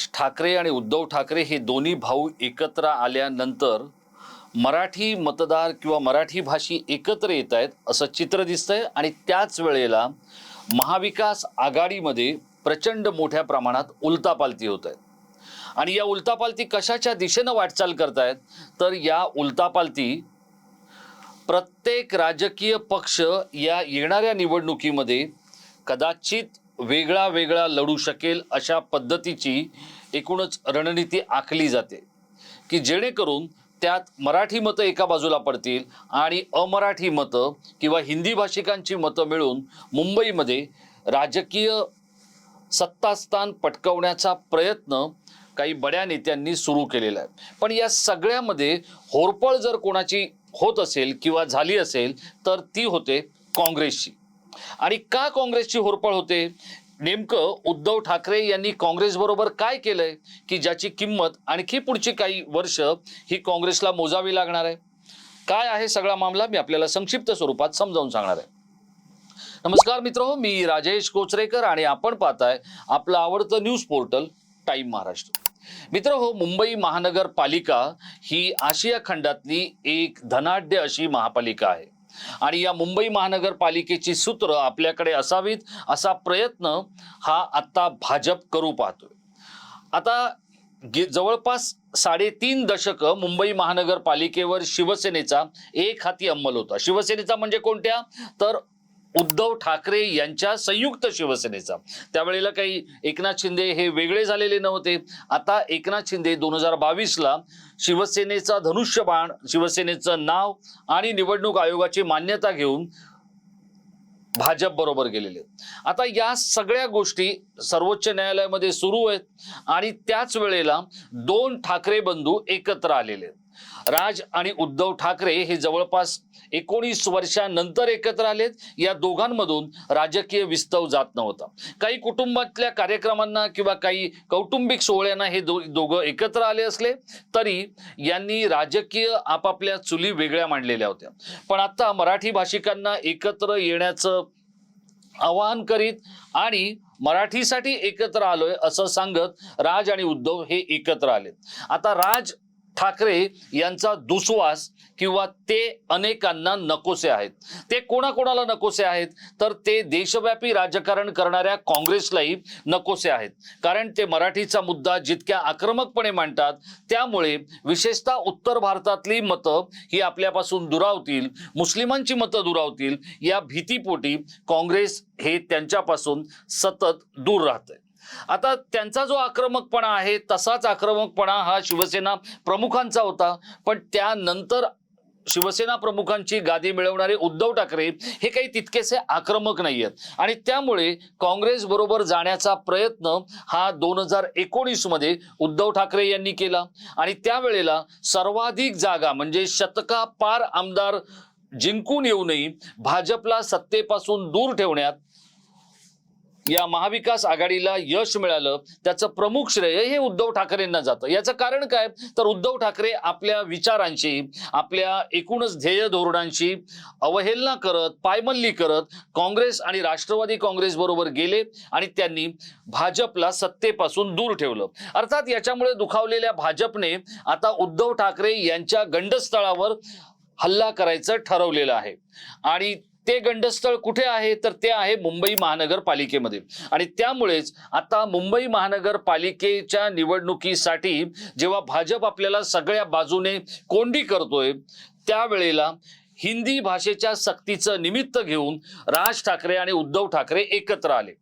राज ठाकरे आणि उद्धव ठाकरे हे दोन्ही भाऊ एकत्र आल्यानंतर मराठी मतदार किंवा मराठी भाषी एकत्र येत आहेत असं चित्र दिसतंय. आणि त्याच वेळेला महाविकास आघाडीमध्ये प्रचंड मोठ्या प्रमाणात उलतापालती होत आहेत आणि या उलतापालती कशाच्या दिशेनं वाटचाल करतायत? तर या उलतापालती प्रत्येक राजकीय पक्ष या येणाऱ्या निवडणुकीमध्ये कदाचित वेगळा वेगळा लढू शकेल अशा पद्धतीची एकूणच रणनीती आखली जाते. की जेणेकरून त्यात मराठी मतं एका बाजूला पडतील आणि अमराठी मतं किंवा हिंदी भाषिकांची मतं मिळून मुंबईमध्ये राजकीय सत्तास्थान पटकवण्याचा प्रयत्न काही बड्या नेत्यांनी सुरू केलेला आहे. पण या सगळ्यामध्ये होरपळ जर कोणाची होत असेल किंवा झाली असेल तर ती होते काँग्रेसची. आणि का काँग्रेसची होरपळ होते? नेमकं उद्धव ठाकरे यांनी काँग्रेसबरोबर काय केलंय? की ज्याची किंमत आणखी पुढची काही वर्ष ही काँग्रेसला मोजावी लागणार आहे? काय आहे सगळा मामला? मी आपल्याला संक्षिप्त स्वरूपात समजावून सांगणार आहे. नमस्कार मित्र हो मी राजेश कोचरेकर आणि आपण पाहताय आपलं आवडतं न्यूज पोर्टल टाइम महाराष्ट्र. मित्र हो मुंबई महानगरपालिका ही आशिया खंडातली एक धनाढ्य अशी महापालिका आहे. आणि या मुंबई महानगरपालिकेची सूत्र आपल्याकडे असावीत असा प्रयत्न हा आत्ता भाजप करू पाहतोय. आता गे जवळपास साडेतीन दशकं मुंबई महानगरपालिकेवर शिवसेनेचा एक हाती अंमल होता. शिवसेनेचा म्हणजे कोणत्या? तर उद्धव ठाकरे यांच्या संयुक्त शिवसेनेचा. त्यावेळेला काही एकनाथ शिंदे हे वेगळे झालेले नव्हते. आता एकनाथ शिंदे दोन हजार बावीसला शिवसेनेचा धनुष्यबाण शिवसेनेचं नाव आणि निवडणूक आयोगाची मान्यता घेऊन भाजप बरोबर गेलेले. आता या सगळ्या गोष्टी सर्वोच्च न्यायालयामध्ये सुरू आहेत आणि त्याच वेळेला दोन ठाकरे बंधू एकत्र आलेले आहेत. राज आणि उद्धव ठाकरे हे जवळपास एकोणीस वर्षानंतर एकत्र आलेत. या दोघांमधून राजकीय विस्तव जात नव्हता. काही कुटुंबातल्या कार्यक्रमांना किंवा काही कौटुंबिक सोहळ्यांना हे दो दोघं एकत्र आले असले तरी यांनी राजकीय आपापल्या चुली वेगळ्या मांडलेल्या होत्या. पण आता मराठी भाषिकांना एकत्र येण्याचं आवाहन करीत आणि मराठीसाठी एकत्र आलोय असं सांगत राज आणि उद्धव हे एकत्र आले आता राज ठाकरे यांचा दुस्वास किंवा ते अनेकांना नकोसे आहेत. ते कोणाकोणाला नकोसे आहेत? तर ते देशव्यापी राजकारण करणाऱ्या काँग्रेसलाही नकोसे आहेत. कारण ते मराठीचा मुद्दा जितक्या आक्रमकपणे मांडतात त्यामुळे विशेषतः उत्तर भारतातली मतं ही आपल्यापासून दुरावतील मुस्लिमांची मतं दुरावतील या भीतीपोटी काँग्रेस हे त्यांच्यापासून सतत दूर राहतंय. आता त्यांचा जो आक्रमकपणा आहे तसाच आक्रमकपणा हा शिवसेना प्रमुखांचा होता. पण त्यानंतर शिवसेना प्रमुखांची गादी मिळवणारे उद्धव ठाकरे हे काही तितकेसे आक्रमक नाही आहेत आणि त्यामुळे काँग्रेस बरोबर जाण्याचा प्रयत्न हा दोन हजार एकोणीसमध्ये उद्धव ठाकरे यांनी केला. आणि त्यावेळेला सर्वाधिक जागा म्हणजे शतका पार आमदार जिंकून येऊनही भाजपला सत्तेपासून दूर ठेवण्यात या महाविकास आघाडीला यश मिळालं त्याचं प्रमुख श्रेय हे उद्धव ठाकरेंना जातं. याचं कारण काय? तर उद्धव ठाकरे आपल्या विचारांशी आपल्या एकूणच ध्येय धोरणांशी अवहेलना करत पायमल्ली करत काँग्रेस आणि राष्ट्रवादी काँग्रेस बरोबर गेले आणि त्यांनी भाजपला सत्तेपासून दूर ठेवलं. अर्थात याच्यामुळे दुखावलेल्या भाजपने आता उद्धव ठाकरे यांच्या गंडस्थळावर हल्ला करायचं ठरवलेलं आहे. आणि ते गंडस्थळ कुठे आहे? तर ते आहे मुंबई महानगरपालिकेमध्ये. आणि त्यामुळेच आता मुंबई महानगरपालिकेच्या निवडणुकीसाठी जेव्हा भाजप आपल्याला सगळ्या बाजूने कोंडी करतोय त्यावेळेला हिंदी भाषेच्या सक्तीचं निमित्त घेऊन राज ठाकरे आणि उद्धव ठाकरे एकत्र आले.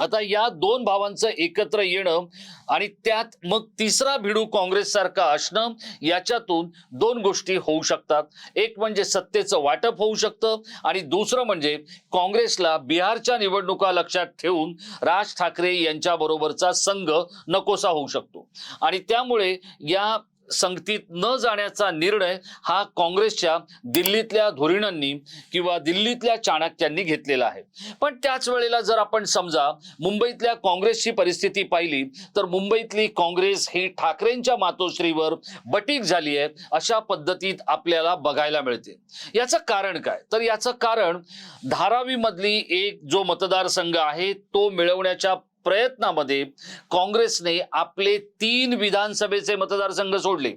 आता या दोन भावांचं एकत्र येणं आणि त्यात मग तिसरा भिडू काँग्रेस सारखा असणं याच्यातून दोन गोष्टी होऊ शकतात. एक म्हणजे सत्तेचं वाटप होऊ शकतं आणि दुसरं म्हणजे काँग्रेसला बिहारच्या निवडणुका लक्षात ठेवून राज ठाकरे यांच्या बरोबरचा संघ नकोसा होऊ शकतो. आणि त्यामुळे या संगतीत न जाण्याचा निर्णय हा काँग्रेसच्या दिल्लीतल्या धोरणांनी किंवा दिल्लीतल्या चाणक्यांनी घेतलेला आहे. पण त्याच वेळेला जर आपण समजा मुंबईतल्या काँग्रेसची परिस्थिती पाहिली तर मुंबईतली काँग्रेस ही ठाकरेंच्या मातोश्रीवर बटीक झाली आहे अशा पद्धतीत आपल्याला बघायला मिळते. याचं कारण काय? तर याचं कारण धारावीमधली एक जो मतदारसंघ आहे तो मिळवण्याच्या प्रयत्नामध्ये काँग्रेसने आपले तीन विधानसभेचे मतदारसंघ सोडले.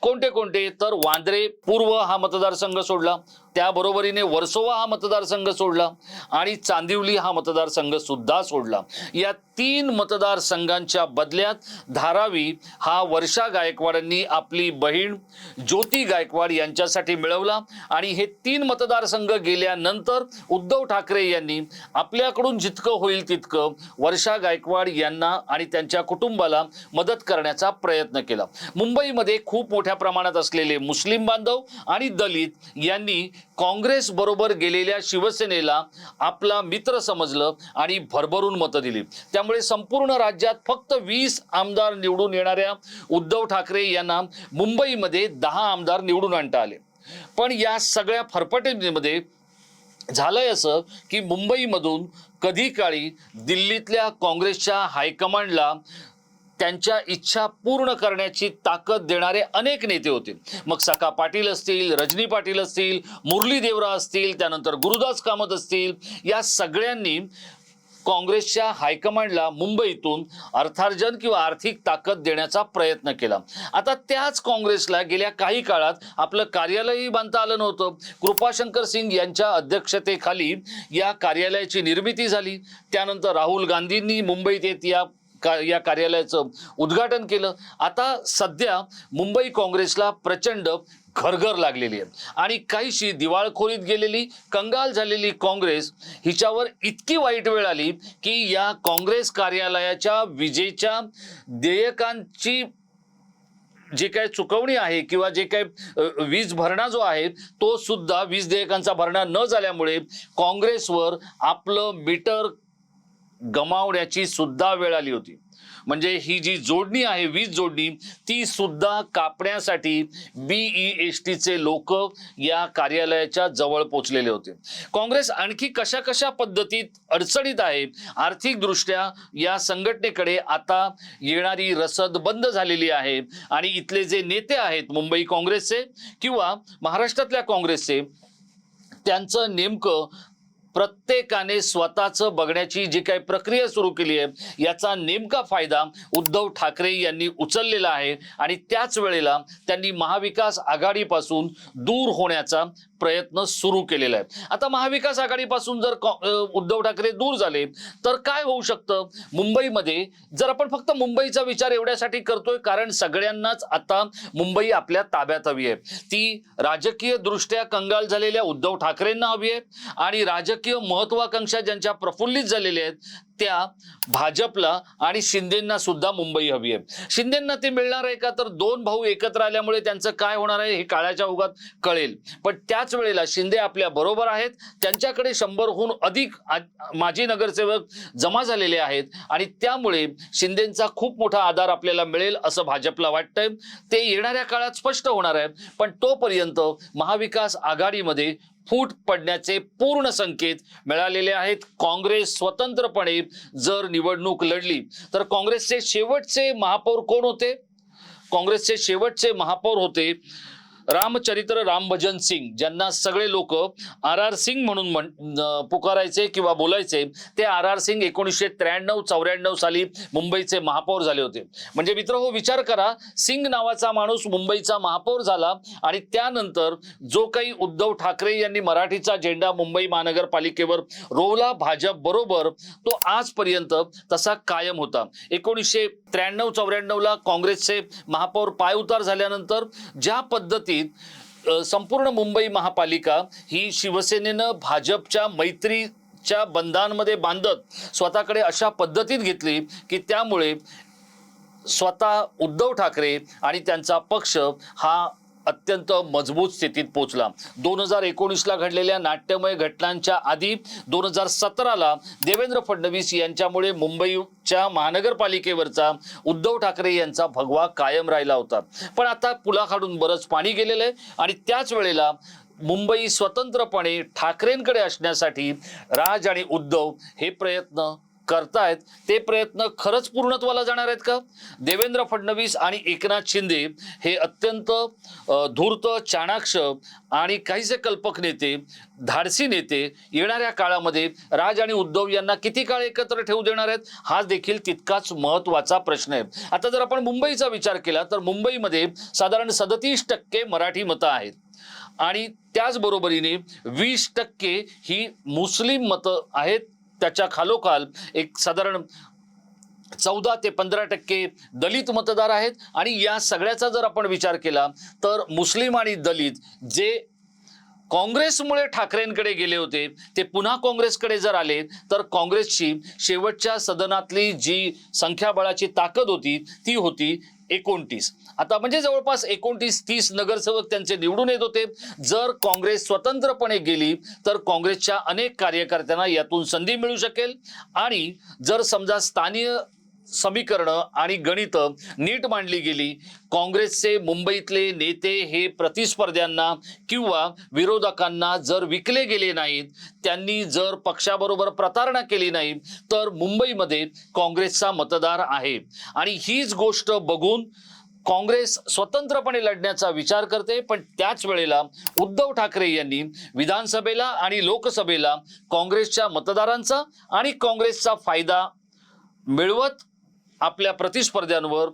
कोणते कोणते? तर वांद्रे पूर्व हा मतदारसंघ सोडला. त्याबरोबरीने वर्सोवा हा मतदारसंघ सोडला. आणि चांदिवली हा मतदारसंघ सुद्धा सोडला. या तीन मतदारसंघांच्या बदल्यात धारावी हा वर्षा गायकवाडांनी आपली बहीण ज्योती गायकवाड यांच्यासाठी मिळवला. आणि हे तीन मतदारसंघ गेल्यानंतर उद्धव ठाकरे यांनी आपल्याकडून जितकं होईल तितकं वर्षा गायकवाड यांना आणि त्यांच्या कुटुंबाला मदत करण्याचा प्रयत्न केला. मुंबईमध्ये खूप मोठ्या प्रमाणात असलेले मुस्लिम बांधव आणि दलित यांनी काँग्रेस बरोबर गेलेल्या शिवसेनेला आपला मित्र समजलं आणि भरभरून मतं दिली. त्यामुळे संपूर्ण राज्यात फक्त वीस आमदार निवडून येणाऱ्या उद्धव ठाकरे यांना मुंबईमध्ये दहा आमदार निवडून आणता आले. पण या सगळ्या फरफटीमध्ये झालंय असं की मुंबईमधून कधी काळी दिल्लीतल्या काँग्रेसच्या हायकमांडला त्यांच्या इच्छा पूर्ण करण्याची ताकद देणारे अनेक नेते होते. मग सका पाटील असतील रजनी पाटील असतील मुरली देवरा असतील त्यानंतर गुरुदास कामत असतील या सगळ्यांनी काँग्रेसच्या हायकमांडला मुंबईतून अर्थार्जन किंवा आर्थिक ताकद देण्याचा प्रयत्न केला. आता त्याच काँग्रेसला गेल्या काही काळात आपलं कार्यालयही बांधता आलं नव्हतं. कृपाशंकर सिंग यांच्या अध्यक्षतेखाली या कार्यालयाची निर्मिती झाली. त्यानंतर राहुल गांधींनी मुंबईत येत या का या कार्यालयाचं उद्घाटन केलं. आता सध्या मुंबई काँग्रेसला प्रचंड घरघर लागलेली आहे. आणि काहीशी दिवाळखोरीत गेलेली कंगाल झालेली काँग्रेस हिच्यावर इतकी वाईट वेळ आली की या काँग्रेस कार्यालयाच्या विजेच्या देयकांची जे काय चुकवणी आहे किंवा जे काय वीज भरणा जो आहे तो सुद्धा वीज देयकांचा भरणा न झाल्यामुळे काँग्रेसवर आपलं मीटर गमावण्याची सुद्धा वेळ आली होती. म्हणजे ही जी जोडणी आहे वीज जोडणी ती सुद्धा कापण्यासाठी बीई एस टीचे लोक या कार्यालयाच्या जवळ पोचलेले होते. काँग्रेस आणखी कशा कशा पद्धतीत अडचणीत आहे? आर्थिकदृष्ट्या या संघटनेकडे आता येणारी रसद बंद झालेली आहे आणि इथले जे नेते आहेत मुंबई काँग्रेसचे किंवा महाराष्ट्रातल्या काँग्रेसचे त्यांचं नेमकं प्रत्येकाने स्वतःचं बघण्याची जी काही प्रक्रिया सुरू केली आहे याचा नेमका फायदा उद्धव ठाकरे यांनी उचललेला आहे. आणि त्याच वेळेला त्यांनी महाविकास आघाडीपासून दूर होण्याचा प्रयत्न सुरू केलेला आहे आता महाविकास आघाडीपासून जर उद्धव ठाकरे दूर झाले तर काय होऊ शकतं? मुंबईमध्ये जर आपण फक्त मुंबईचा विचार एवढ्यासाठी करतोय कारण सगळ्यांनाच आता मुंबई आपल्या ताब्यात हवी आहे. ती राजकीय दृष्ट्या कंगाल झालेल्या उद्धव ठाकरेंना हवी आहे आणि राजकीय महत्वाकांक्षा ज्यांच्या प्रफुल्लित झालेल्या आहेत त्या भाजपला आणि शिंदेंना सुद्धा मुंबई हवी आहे. शिंदेंना ते मिळणार आहे का? तर दोन भाऊ एकत्र आल्यामुळे त्यांचं काय होणार आहे हे काळाच्या ओघात कळेल. पण त्याच वेळेला शिंदे आपल्या बरोबर आहेत. त्यांच्याकडे शंभरहून अधिक माजी नगरसेवक जमा झालेले आहेत आणि त्यामुळे शिंदेंचा खूप मोठा आधार आपल्याला मिळेल असं भाजपला वाटतंय. ते येणाऱ्या काळात स्पष्ट होणार आहे. पण तोपर्यंत महाविकास आघाडीमध्ये फूट पडण्याचे पूर्ण संकेत मिळालेले आहेत. काँग्रेस स्वतंत्रपणे जर निवडणूक लढली तर काँग्रेसचे शेवटचे महापौर कोण होते? काँग्रेसचे शेवटचे महापौर होते रामचरित्र रामभजन सिंग ज्यांना सगळे लोक आर आर सिंग म्हणून म्हण पुकारायचे किंवा बोलायचे ते आर आर सिंग एकोणीसशे त्र्याण्णव चौऱ्याण्णव साली मुंबईचे महापौर झाले होते. म्हणजे मित्र हो विचार करा सिंग नावाचा माणूस मुंबईचा महापौर झाला आणि त्यानंतर जो काही उद्धव ठाकरे यांनी मराठीचा झेंडा मुंबई महानगरपालिकेवर रोवला भाजप बरोबर तो आजपर्यंत तसा कायम होता. एकोणीसशे त्र्याण्णव चौऱ्याण्णवला काँग्रेसचे महापौर पायउतार झाल्यानंतर ज्या पद्धती बाबतीत संपूर्ण मुंबई महापालिका ही शिवसेनेनं भाजपच्या मैत्रीच्या बंधांमध्ये बांधत स्वतःकडे अशा पद्धतीत घेतली की त्यामुळे स्वतः उद्धव ठाकरे आणि त्यांचा पक्ष हा अत्यंत मजबूत स्थितीत पोहोचला. दोन हजार एकोणीसला घडलेल्या नाट्यमय घटनांच्या आधी दोन हजार सतराला देवेंद्र फडणवीस यांच्यामुळे मुंबईच्या महानगरपालिकेवरचा उद्धव ठाकरे यांचा भगवा कायम राहिला होता. पण आता पुलाखाडून बरंच पाणी गेलेलं आहे आणि त्याच वेळेला मुंबई स्वतंत्रपणे ठाकरेंकडे असण्यासाठी राज आणि उद्धव हे प्रयत्न करतायत ते प्रयत्न खरंच पूर्णत्वाला जाणार आहेत का? देवेंद्र फडणवीस आणि एकनाथ शिंदे हे अत्यंत धूर्त चाणाक्ष आणि काहीसे कल्पक नेते धाडसी नेते येणाऱ्या काळामध्ये राज आणि उद्धव यांना किती काळ एकत्र ठेवू देणार आहेत? हा देखील तितकाच महत्त्वाचा प्रश्न आहे. आता जर आपण मुंबईचा विचार केला तर मुंबईमध्ये साधारण सदतीस टक्के मराठी मतं आहेत. आणि त्याचबरोबरीने वीस टक्के ही मुस्लिम मतं आहेत. त्याच्या खालोखाल एक साधारण चौदा ते पंधरा टक्के दलित मतदार आहेत. आणि या सगळ्याचा जर आपण विचार केला तर मुस्लिम आणि दलित जे काँग्रेसमुळे ठाकरेंकडे गेले होते ते पुन्हा काँग्रेसकडे जर आले तर काँग्रेसची शेवटच्या सदनातली जी संख्याबळाची ताकद होती ती होती एकोणतीस. आता म्हणजे जवळपास एकोणतीस तीस नगरसेवक त्यांचे निवडून येत होते. जर काँग्रेस स्वतंत्रपणे गेली तर काँग्रेसच्या अनेक कार्यकर्त्यांना यातून संधी मिळू शकेल. आणि जर समजा स्थानीय समीकरणं आणि गणित नीट मांडली गेली काँग्रेसचे मुंबईतले नेते हे प्रतिस्पर्ध्यांना किंवा विरोधकांना जर विकले गेले नाहीत त्यांनी जर पक्षाबरोबर प्रतारणा केली नाही तर मुंबईमध्ये काँग्रेसचा मतदार आहे. आणि हीच गोष्ट बघून काँग्रेस स्वतंत्रपणे लढण्याचा विचार करते पण त्याच वेळेला उद्धव ठाकरे यांनी विधानसभेला आणि लोकसभेला काँग्रेसच्या मतदारांचा आणि काँग्रेसचा फायदा मिळवत आपल्या प्रतिस्पर्ध्यांवर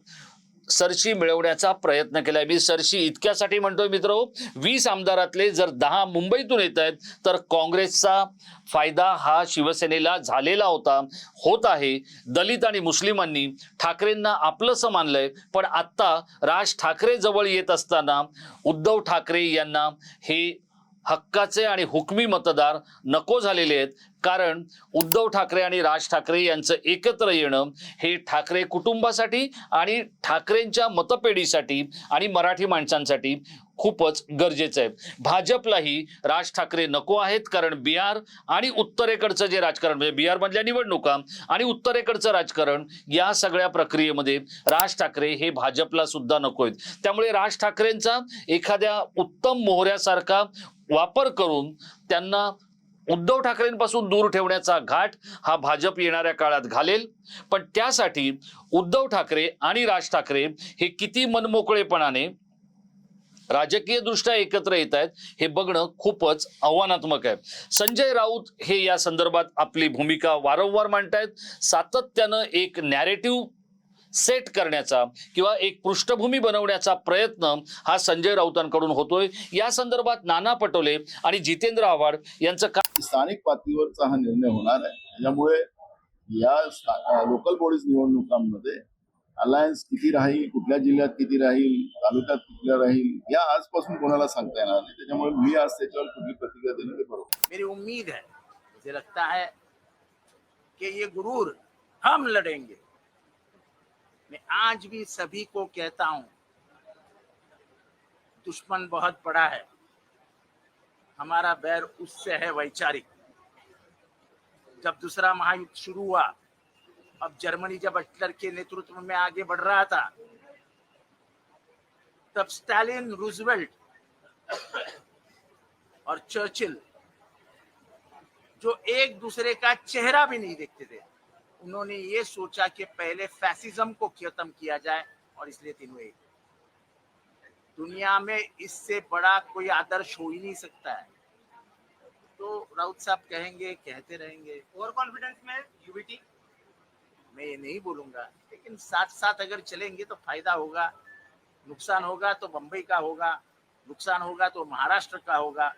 सरशी मिळवण्याचा प्रयत्न केलाय. मी सरशी इतक्यासाठी म्हणतोय मित्र वीस आमदारातले जर दहा मुंबईतून येत आहेत तर काँग्रेसचा फायदा हा शिवसेनेला झालेला होता होत आहे. दलित आणि मुस्लिमांनी ठाकरेंना आपलंसं मानलंय पण आत्ता राज ठाकरे जवळ येत असताना उद्धव ठाकरे यांना हे हक्काचे आणि हुकमी मतदार नको झालेले आहेत. कारण उद्धव ठाकरे आणि राज ठाकरे यांचं एकत्र येणं हे ठाकरे कुटुंबासाठी आणि ठाकरेंच्या मतपेढीसाठी आणि मराठी माणसांसाठी खूपच गरजेचं आहे. भाजपलाही राज ठाकरे नको आहेत कारण बिहार आणि उत्तरेकडचं जे राजकारण म्हणजे बिहारमधल्या निवडणुका आणि उत्तरेकडचं राजकारण या सगळ्या प्रक्रियेमध्ये राज ठाकरे हे भाजपला सुद्धा नको आहेत. त्यामुळे राज ठाकरेंचा एखाद्या उत्तम मोहऱ्यासारखा वापर करून त्यांना उद्धव ठाकरेंपासून दूर ठेवण्याचा घाट हा भाजप येणाऱ्या काळात घालेल. पण त्यासाठी उद्धव ठाकरे आणि राज ठाकरे हे किती मनमोकळेपणाने राजकीय दृष्ट्या एकत्र येत आहेत हे बघणं खूपच आव्हानात्मक आहे. संजय राऊत हे या संदर्भात आपली भूमिका वारंवार मांडतायत. सातत्यानं एक नॅरेटिव्ह सेट करण्याचा किंवा एक पृष्ठभूमी बनवण्याचा प्रयत्न हा संजय राऊतांकडून होतोय. या संदर्भात नाना पटोले आणि जितेंद्र आव्हाड यांचं काय स्थानिक पातळीवरचा हा निर्णय होणार आहे. त्याच्यामुळे या लोकल बॉडीज निवडणुकांमध्ये अलायन्स किती राहील कुठल्या जिल्ह्यात किती राहील तालुक्यात कुठल्या राहील या आजपासून कोणाला सांगता येणार नाही. त्याच्यामुळे मी आज त्याच्यावर कुठली प्रतिक्रिया देणं ते बरोबर. मेरी उम्मीद है मुझे लगता है कि ये गुरूर हम लड़ेंगे। मैं आज भी सभी को कहता हूँ, दुश्मन बहुत बड़ा है। हमारा बैर उससे है वैचारिक। जब दूसरा महायुद्ध शुरू हुआ, अब जर्मनी जब हिटलर के नेतृत्व में आगे बढ़ रहा था, तब स्टालिन, रूजवेल्ट और चर्चिल, जो एक दूसरे का चेहरा भी नहीं देखते थे उन्होंने ये सोचा कि पहले फैसिज्म को खत्म किया जाए और इसलिए तीनों एक। दुनिया में इससे बड़ा कोई आदर्श हो ही नहीं सकता है। तो राउत साहब कहेंगे कहते रहेंगे। ओवर कॉन्फिडेंस में यूबीटी मैं ये नहीं बोलूँगा लेकिन साथ साथ अगर चलेंगे तो फ़ायदा होगा। नुकसान होगा तो बम्बई का होगा नुकसान होगा तो महाराष्ट्र का होगा।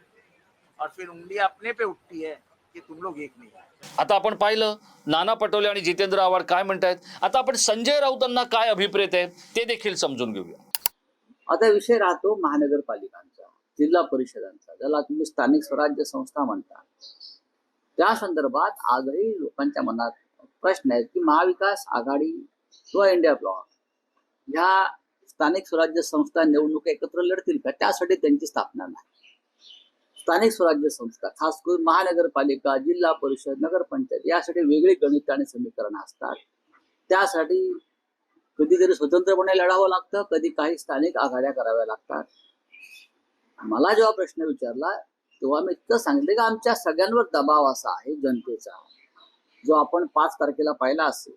और फिर उंगलियाँ अपने पे उठती है। कि तुम लोग एक नहीं है. आता आपण पाहिलं नाना पटोले आणि जितेंद्र आव्हाड काय म्हणतायत? आता आपण संजय राऊतांना काय अभिप्रेत आहे ते देखील समजून घेऊया. आता विषय राहतो महानगरपालिकांचा जिल्हा परिषदांचा. ज्याला तुम्ही स्थानिक स्वराज्य संस्था म्हणता. त्या संदर्भात आजही लोकांच्या मनात प्रश्न आहेत की महाविकास आघाडी किंवा इंडिया ब्लॉक ह्या स्थानिक स्वराज्य संस्था निवडणूक एकत्र लढतील का? त्यासाठी त्यांची स्थापना नाही. स्थानिक स्वराज्य संस्था खास करून महानगरपालिका जिल्हा परिषद नगरपंचायत यासाठी वेगळी गणित आणि समीकरण असतात. त्यासाठी कधीतरी स्वतंत्रपणे लढावं लागतं कधी काही स्थानिक आघाड्या कराव्या लागतात. मला जेव्हा प्रश्न विचारला तेव्हा मी इतकं सांगितलं की आमच्या सगळ्यांवर दबाव असा आहे जनतेचा जो आपण पाच तारखेला पाहिला असेल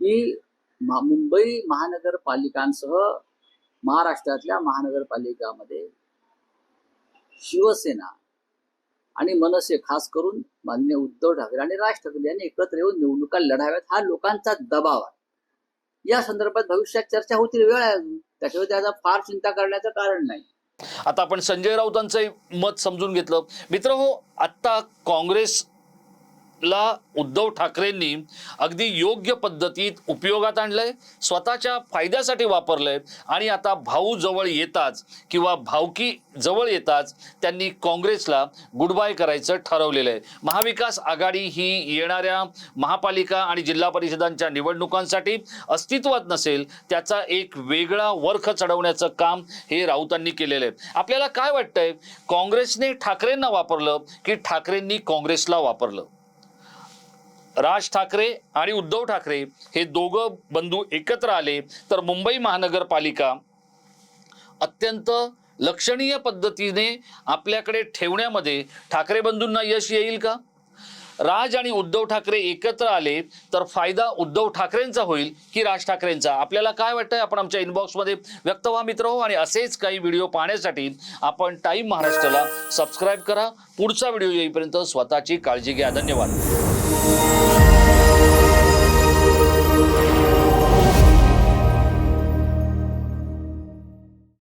की मुंबई महानगरपालिकांसह महाराष्ट्रातल्या महानगरपालिकामध्ये शिवसेना आणि मनसे खास करून मान्य उद्धव ठाकरे आणि राज ठाकरे यांनी एकत्र येऊन निवडणुका लढाव्यात. हा लोकांचा दबाव आहे. या संदर्भात भविष्यात चर्चा होतील वेळ आहे अजून. त्याच्यावर त्याचा फार चिंता करण्याचं कारण नाही. आता आपण संजय राऊतांचं मत समजून घेतलं. मित्र हो आत्ता आपला उद्धव ठाकरेंनी अगदी योग्य पद्धतीत उपयोगात आणलंय स्वतःच्या फायद्यासाठी वापरलंय आणि आता भाऊ जवळ येताच किंवा भावकी जवळ येताच त्यांनी काँग्रेसला गुडबाय करायचं ठरवलेलं आहे. महाविकास आघाडी ही येणाऱ्या महापालिका आणि जिल्हा परिषदांच्या निवडणुकांसाठी अस्तित्वात नसेल त्याचा एक वेगळा वर्ख चढवण्याचं काम हे राऊतांनी केलेलं आहे. आपल्याला काय वाटतंय? काँग्रेसने ठाकरेंना वापरलं की ठाकरेंनी काँग्रेसला वापरलं? राज ठाकरे आणि उद्धव ठाकरे हे दोघं बंधू एकत्र आले तर मुंबई महानगरपालिका अत्यंत लक्षणीय पद्धतीने आपल्याकडे ठेवण्यामध्ये ठाकरे बंधूंना यश येईल का? राज आणि उद्धव ठाकरे एकत्र आले तर फायदा उद्धव ठाकरेंचा होईल की राज ठाकरेंचा? आपल्याला काय वाटतंय? आपण आमच्या इनबॉक्समध्ये व्यक्त व्हा मित्र हो आणि असेच काही व्हिडिओ पाहण्यासाठी आपण टाईम महाराष्ट्राला सबस्क्राईब करा. पुढचा व्हिडिओ येईपर्यंत स्वतःची काळजी घ्या. धन्यवाद.